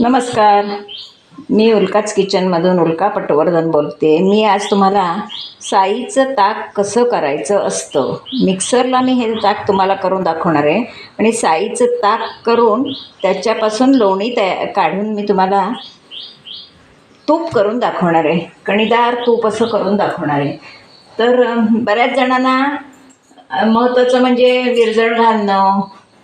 नमस्कार. मी उल्काच किचनमधून उल्का पटवर्धन बोलते. मी आज तुम्हाला साईचं ताक कसं करायचं असतं. मिक्सरला मी हे ताक तुम्हाला करून दाखवणार आहे. आणि साईचं ताक करून त्याच्यापासून लोणी तया काढून मी तुम्हाला तूप करून दाखवणार आहे. कणीदार तूप असं करून दाखवणार आहे. तर बऱ्याच जणांना महत्त्वाचं म्हणजे विरजण घालणं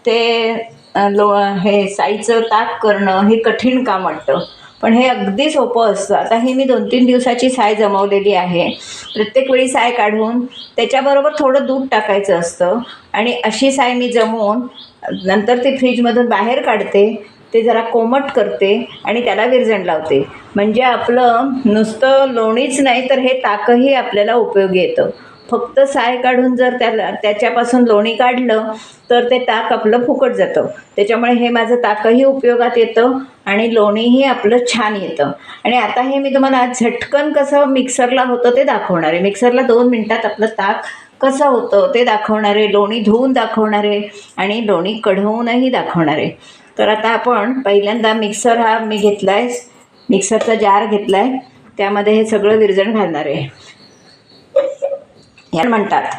ते लो हे साईचं ताक करणं हे कठीण काम वाटतं. पण हे अगदी सोपं असतं. आता ही मी दोन तीन दिवसाची साय जमवलेली आहे. प्रत्येक वेळी साय काढून त्याच्याबरोबर थोडं दूध टाकायचं असतं. आणि अशी साय मी जमवून नंतर ती फ्रीजमधून बाहेर काढते ते जरा कोमट करते आणि त्याला विरजण लावते. म्हणजे आपलं नुसतं लोणीच नाही तर हे ताकही आपल्याला उपयोगी येतं. फक्त साय काढून जर त्याला त्याच्यापासून लोणी काढलं तर ते ताक आपलं फुकट जातं. त्याच्यामुळे हे माझं ताकही उपयोगात येतं आणि लोणीही आपलं छान येतं. आणि आता हे मी तुम्हाला झटकन कसं मिक्सरला होतं ते दाखवणार आहे. मिक्सरला दोन मिनटात आपलं ताक कसं होतं ते दाखवणार आहे. लोणी धुवून दाखवणार आहे आणि लोणी कढवूनही दाखवणार आहे. तर आता आपण पहिल्यांदा मिक्सर हा मी घेतला आहे मिक्सरचा जार घेतला आहे त्यामध्ये हे सगळं विरजण घालणार आहे. ह्या म्हणतात.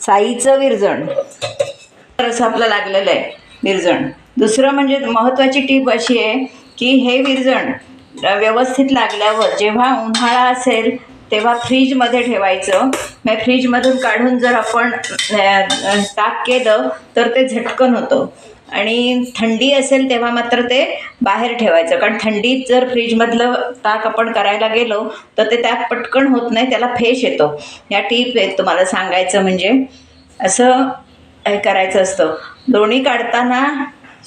साईचं विरजण. तर असं आपलं लागलेलं आहे विरजण. दुसरं म्हणजे महत्त्वाची टीप अशी आहे की हे विरजण व्यवस्थित लागल्यावर जेव्हा उन्हाळा असेल तेव्हा फ्रीजमध्ये ठेवायचं. मग फ्रीजमधून काढून जर आपण ताक केलं तर ते झटकन होतं. आणि थंडी असेल तेव्हा मात्र ते बाहेर ठेवायचं. कारण थंडीत जर फ्रीजमधलं ताक आपण करायला गेलो तर ते ताक पटकन होत नाही त्याला फेश येतो. या टीप आहेत तुम्हाला सांगायचं म्हणजे. असं हे करायचं असतं. लोणी काढताना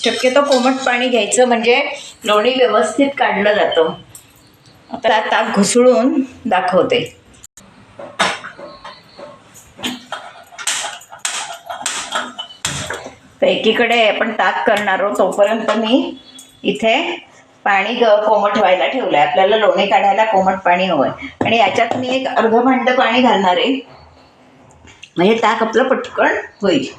शक्यतो कोमट पाणी घ्यायचं म्हणजे लोणी व्यवस्थित काढलं जातं. आता ताक घुसळून दाखवते. तर एकीकडे आपण ताक करणार आहोत. तोपर्यंत मी इथे पाणी कोमट व्हायला ठेवलं आहे आपल्याला लोणी काढायला कोमट पाणी हवं आहे आणि याच्यात मी एक अर्ध भांड पाणी घालणार आहे. म्हणजे ताक आपलं पटकन होईल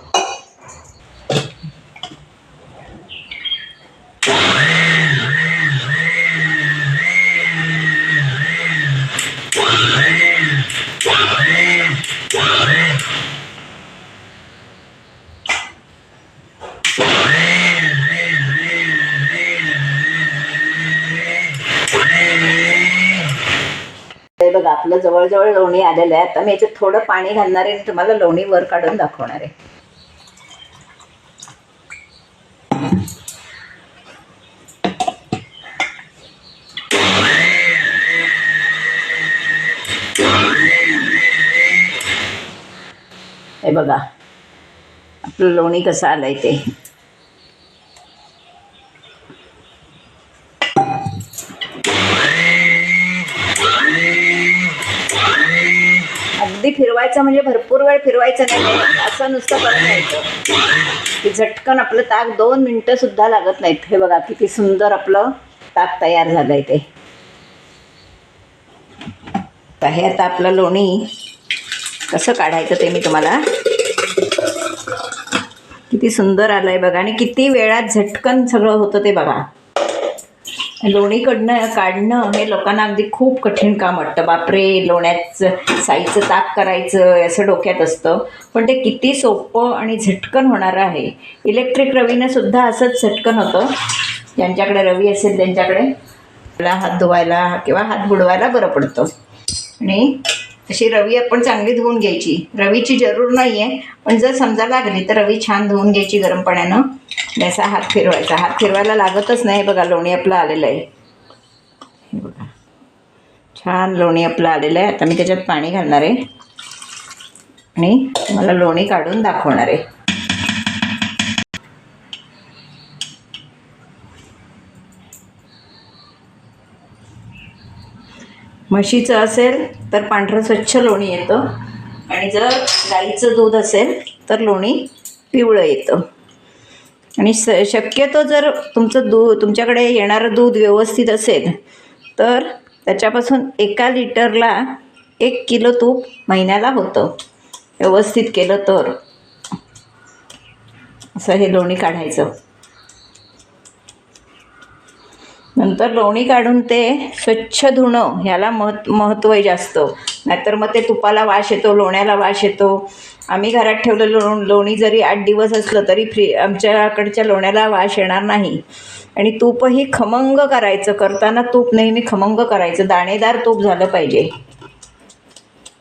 हे बघा आपलं जवळजवळ लोणी आलेलं आहे आता मी याच्यात थोडं पाणी घालणार आहे आणि तुम्हाला लोणी वर काढून दाखवणार आहे. हे बघा आपलं लोणी कसं आलंय ते. अगदी फिरवायचं म्हणजे भरपूर वेळ फिरवायचं नाही. असं नुसतं करत की झटकन आपलं ताक दोन मिनटं सुद्धा लागत नाहीत. हे बघा किती सुंदर आपलं ताक तयार झालंय ते. तर हे आता आपलं लोणी. कसं काढायचं ते मी तुम्हाला? किती सुंदर आलंय बघा. आणि किती वेळात झटकन सगळं होतं ते बघा. लोणी कडणं काढणं हे लोकांना अगदी खूप कठीण काम वाटतं. बापरे लोण्याचं साईचं ताक करायचं असं डोक्यात असतं. पण ते किती सोपं आणि झटकन होणारं आहे. इलेक्ट्रिक रवीनं सुद्धा असंच झटकन होतं. ज्यांच्याकडे रवी असेल त्यांच्याकडे. आपला हात धुवायला किंवा हात बुडवायला बरं पडतं. आणि अशी रवी आपण चांगली धुवून घ्यायची. रवीची जरूर नाही आहे पण जर समजा लागली तर रवी छान धुवून घ्यायची गरम पाण्यानं. त्याचा असा हात फिरवायचा. हात फिरवायला लागतच नाही बघा लोणी आपलं आलेलं आहे. बघा. छान लोणी आपलं आलेलं आहे. आता मी त्याच्यात पाणी घालणार आहे. आणि मला लोणी काढून दाखवणार आहे. म्हशीचं असेल तर पांढरं स्वच्छ लोणी येतं. आणि जर गाईचं दूध असेल तर लोणी पिवळं येतं. आणि स शक्यतो जर तुमचं दूध तुमच्याकडे येणारं दूध व्यवस्थित असेल तर त्याच्यापासून एका लिटरला एक किलो तूप महिन्याला होतं. व्यवस्थित केलं तर. असं हे लोणी काढायचं. नंतर लोणी काढून ते स्वच्छ धुणं ह्याला महत् महत्त्व आहे जास्त. नाहीतर मग ते तुपाला वास येतो लोण्याला वास येतो. आम्ही घरात ठेवलेलं लो लोणी जरी आठ दिवस असलं तरी फ्री आमच्याकडच्या लोण्याला वास येणार नाही. आणि तूपही खमंग करायचं करताना तूप नेहमी खमंग करायचं दाणेदार तूप झालं पाहिजे.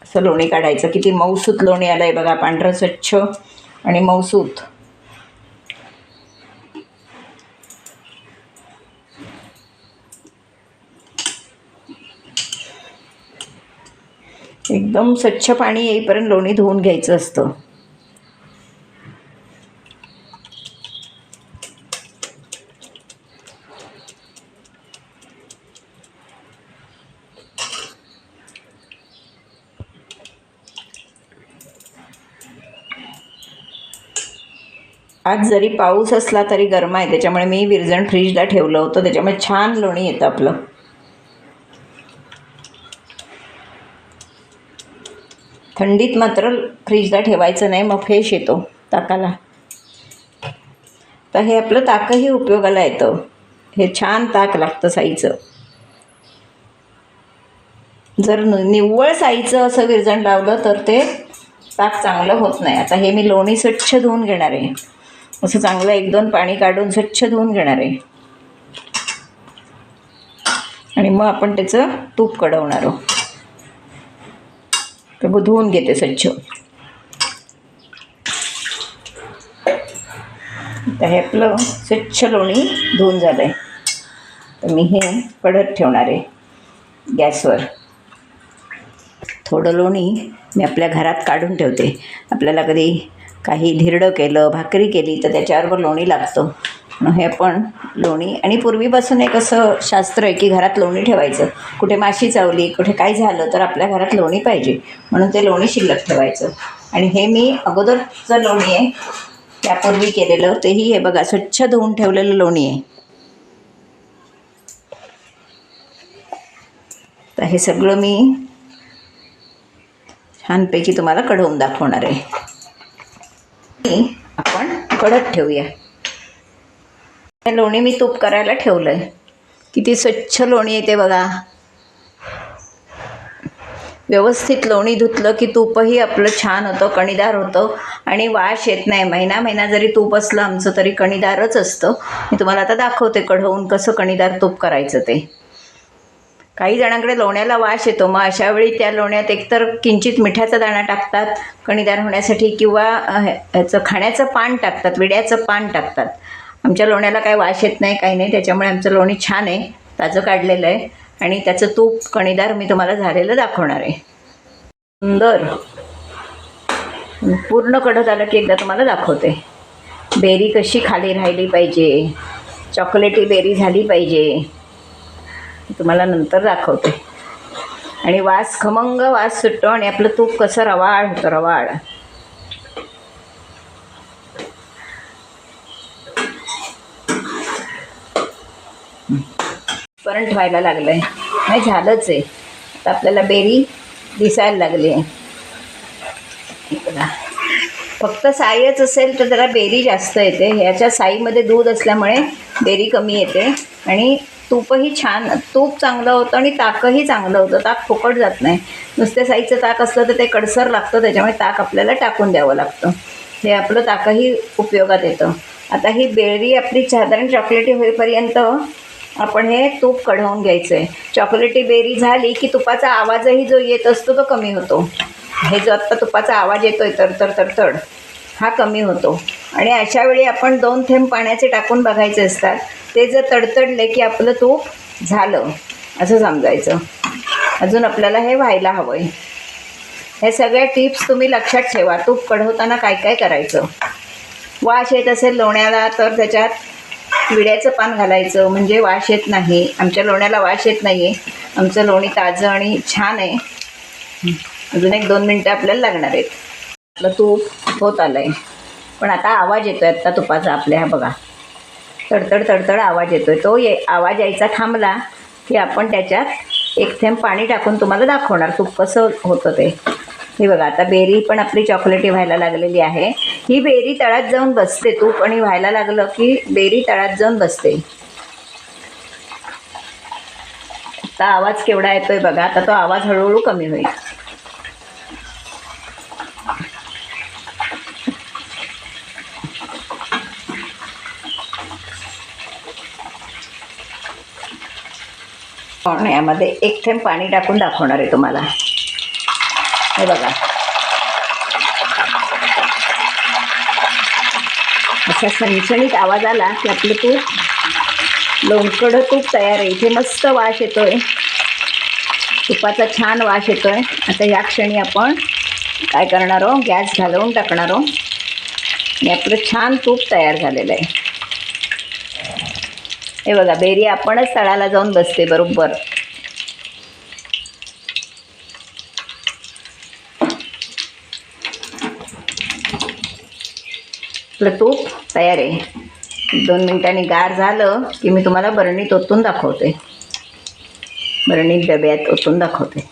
असं लोणी काढायचं. किती मऊसूत लोणी आलं आहे बघा पांढरं स्वच्छ आणि मऊसूत एकदम स्वच्छ पाणी येईपर्यंत लोणी धुवून घ्यायचं असतं. आज जरी पाऊस असला तरी गरम आहे त्याच्यामुळे मी विरजण फ्रीजला ठेवलं होतं त्याच्यामुळे छान लोणी येतं आपलं. थंडीत मात्र फ्रीजला ठेवायचं नाही मग फ्रेश येतो ताकाला. तर हे आपलं ताकही उपयोगाला येतं. हे छान ताक लागतं साईचं. जर निव्वळ साईचं असं विरजण लावलं तर ते ताक चांगलं होत नाही. आता हे मी लोणी स्वच्छ धुवून घेणार आहे. असं चांगलं एक दोन पाणी काढून स्वच्छ धुवून घेणार आहे. आणि मग आपण त्याचं तूप कडवणार आहोत. तर मग धुवून घेते स्वच्छ. तर हे आपलं स्वच्छ लोणी धुवून झालं आहे तर मी हे कडत ठेवणार आहे गॅसवर. थोडं लोणी मी आपल्या घरात काढून ठेवते. आपल्याला कधी काही धिरडं केलं भाकरी केली तर त्याच्याबरोबर लोणी लागतं. हे आपण लोणी. आणि पूर्वीपासून एक असं शास्त्र आहे की घरात लोणी ठेवायचं. कुठे माशी चावली कुठे काय झालं तर आपल्या घरात लोणी पाहिजे. म्हणून ते लोणी शिल्लक ठेवायचं. आणि हे मी अगोदरचं लोणी आहे त्यापूर्वी केलेलं तेही हे बघा स्वच्छ धुवून ठेवलेलं लोणी आहे. तर हे सगळं मी छानपैकी तुम्हाला कढवून दाखवणार आहे. आपण कडत ठेवूया. हे लोणी मी तूप करायला ठेवलं आहे किती स्वच्छ लोणी येते बघा. व्यवस्थित लोणी धुतलं की तूपही आपलं छान होतं कणीदार होतं. आणि वाश येत नाही. महिना महिना जरी तूप असलं आमचं तरी कणीदारच असतं. मी तुम्हाला आता दाखवते कढवून कसं कणीदार तूप करायचं ते. काही जणांकडे लोण्याला वाश येतो. मग अशा वेळी त्या लोण्यात एकतर किंचित मिठाचा दाणा टाकतात कणीदार होण्यासाठी किंवा ह्याचं खाण्याचं पान टाकतात विड्याचं पान टाकतात. आमच्या लोण्याला काय वास येत नाही काही नाही. त्याच्यामुळे आमचं लोणी छान आहे. ताजं काढलेलं आहे. आणि त्याचं तूप कणीदार मी तुम्हाला झालेलं दाखवणार आहे. सुंदर. पूर्ण कढत आलं की एकदा तुम्हाला दाखवते. बेरी कशी खाली राहिली पाहिजे. चॉकलेटी बेरी झाली पाहिजे. तुम्हाला नंतर दाखवते. आणि वास खमंग वास सुटतो आणि आपलं तूप कसं रवाळ होतं रवाळ. करंट व्हायला लागलं आहे नाही झालंच आहे. आता आपल्याला बेरी दिसायला लागली आहे. बघा. फक्त साईच असेल तर जरा बेरी जास्त येते. ह्याच्या साईमध्ये दूध असल्यामुळे बेरी कमी येते. आणि तूपही छान तूप चांगलं होतं आणि ताकही चांगलं होतं. ताक फुकट जात नाही. नुसत्या साईचं ताक असलं तर ते कडसर लागतं त्याच्यामुळे ताक आपल्याला टाकून द्यावं लागतं. हे आपलं ताकही उपयोगात येतं. आता ही बेरी आपली साधारण चॉकलेटी होईपर्यंत आपण हे तूप कढवून घ्यायचं आहे चॉकलेटी बेरी झाली की तुपाचा आवाजही जो येत असतो तो कमी होतो. हे जो आत्ता तुपाचा आवाज येतोय तर तरतड हा कमी होतो. आणि अशा वेळी आपण दोन थेंब पाण्याचे टाकून बघायचे असतात. ते जर तडतडले की आपलं तूप झालं असं समजायचं. अजून आपल्याला हे व्हायला हवं आहे हे सगळ्या टिप्स तुम्ही लक्षात ठेवा. तूप कढवताना काय काय करायचं? वाश येत असेल लोण्याला तर त्याच्यात विड्याचं पान घालायचं म्हणजे वाश येत नाही. आमच्या लोण्याला वाश येत नाही आहे आमचं लोणी ताजं आणि छान आहे. अजून एक दोन मिनटं आपल्याला लागणार आहेत. आपलं तूप होत आलं आहे पण आता आवाज येतो आहे आत्ता तुपाचा आपल्या हा बघा. तडतड तडतड आवाज येतो आहे तो ये आवाज यायचा थांबला की आपण त्याच्यात एक थेंब पाणी टाकून तुम्हाला दाखवणार तूप कसं होतं ते. हे बघा आता बेरी पण आपली चॉकलेटी व्हायला लागलेली आहे. ही बेरी तळात जाऊन बसते तूप आणि व्हायला लागलं की बेरी तळात जाऊन बसते. आता आवाज केवढा येतोय बघा आता तो आवाज हळूहळू कमी होईल. यामध्ये एक थेंब पाणी टाकून दाखवणार आहे तुम्हाला. हे बघा. असा सणसणीत आवाज आला की आपलं तूप लोणकडं तूप तयार आहे. इथे मस्त वास येतोय. तुपाचा छान वास येतोय. आता या क्षणी आपण काय करणार आहो गॅस घालवून टाकणार आहो आणि आपलं छान तूप तयार झालेलं आहे. हे बघा बेरी आपणच तळाला जाऊन बसते बरोबर. आपलं तूप तयार आहे. दोन मिनिटांनी गार झालं की मी तुम्हाला बरणीत ओतून दाखवते. बरणीत डब्यात ओतून दाखवते.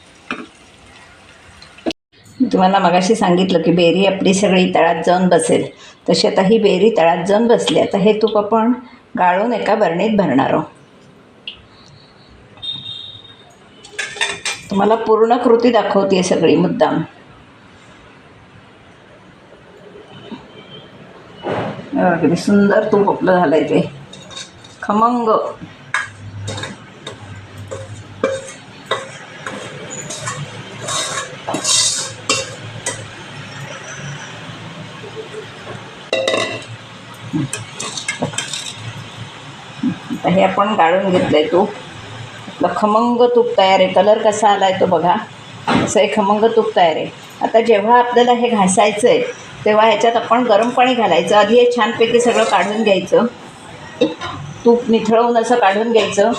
मी तुम्हाला मगाशी सांगितलं की बेरी आपली सगळी तळात जाऊन बसेल. तशी आता ही बेरी तळात जाऊन बसली. आता हे तूप आपण गाळून एका बरणीत भरणार आहोत. तुम्हाला पूर्ण कृती दाखवते सगळी मुद्दाम. अगदी सुंदर तूप आपलं झालंय ते. खमंग. हे आपण गाळून घेतलंय तूप. आपलं खमंग तूप तयार आहे. कलर कसा आलाय तो बघा. असं हे खमंग तूप तयार आहे. आता जेव्हा आपल्याला हे घासायचं आहे तेव्हा ह्याच्यात आपण गरम पाणी घालायचं. आधी हे छानपैकी सगळं काढून घ्यायचं. तूप निथळवून असं काढून घ्यायचं.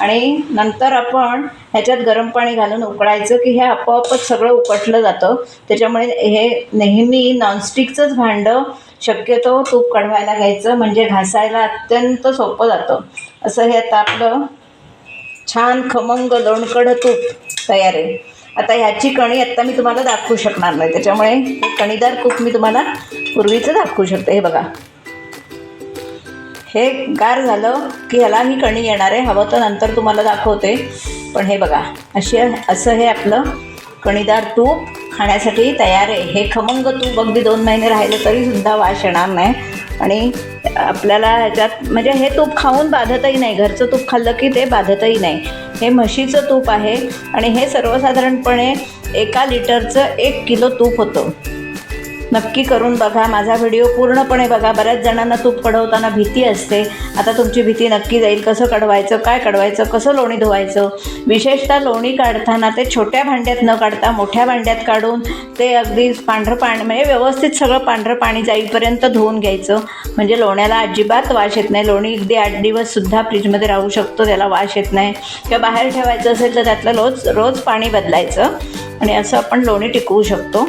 आणि नंतर आपण ह्याच्यात गरम पाणी घालून उकळायचं की हे आपोआपच सगळं उकटलं जातं. त्याच्यामुळे हे नेहमी नॉनस्टिकचंच भांडं शक्यतो तूप कढवायला घ्यायचं. म्हणजे घासायला अत्यंत सोपं जातं. असं हे आता आपलं छान खमंग लोणकडं तूप तयार आहे. आता ह्याची कणी आत्ता मी तुम्हाला दाखवू शकणार नाही. त्याच्यामुळे हे कणीदार तूप मी तुम्हाला पूर्वीचं दाखवू शकते. हे बघा. हे गार झालं की ह्याला ही कणी येणार आहे. हवं तर नंतर तुम्हाला दाखवते. पण हे बघा अशी असं हे आपलं कणीदार तूप खाण्यासाठी तयार आहे. हे खमंग तूप अगदी दोन महिने राहिलं तरीसुद्धा वास येणार नाही. आणि आपल्याला ह्याच्यात म्हणजे हे तूप खाऊन बाधतही नाही. घरचं तूप खाल्लं की ते बाधतही नाही. हे म्हशीचं तूप आहे आणि हे सर्वसाधारणपणे एका लिटरचं एक किलो तूप होतं. नक्की करून बघा. माझा व्हिडिओ पूर्णपणे बघा. बऱ्याच जणांना तूप कढवताना भीती असते. आता तुमची भीती नक्की जाईल. कसं कढवायचं काय कढवायचं कसं लोणी धुवायचं? विशेषतः लोणी काढताना ते छोट्या भांड्यात न काढता मोठ्या भांड्यात काढून ते अगदी पांढरं पाणी म्हणजे व्यवस्थित सगळं पांढरं पाणी जाईपर्यंत धुवून घ्यायचं. म्हणजे लोण्याला अजिबात वास येत नाही. लोणी अगदी आठ दिवससुद्धा फ्रीजमध्ये राहू शकतो. त्याला वास येत नाही. किंवा बाहेर ठेवायचं असेल तर त्यातलं रोज रोज पाणी बदलायचं. आणि असं आपण लोणी टिकवू शकतो.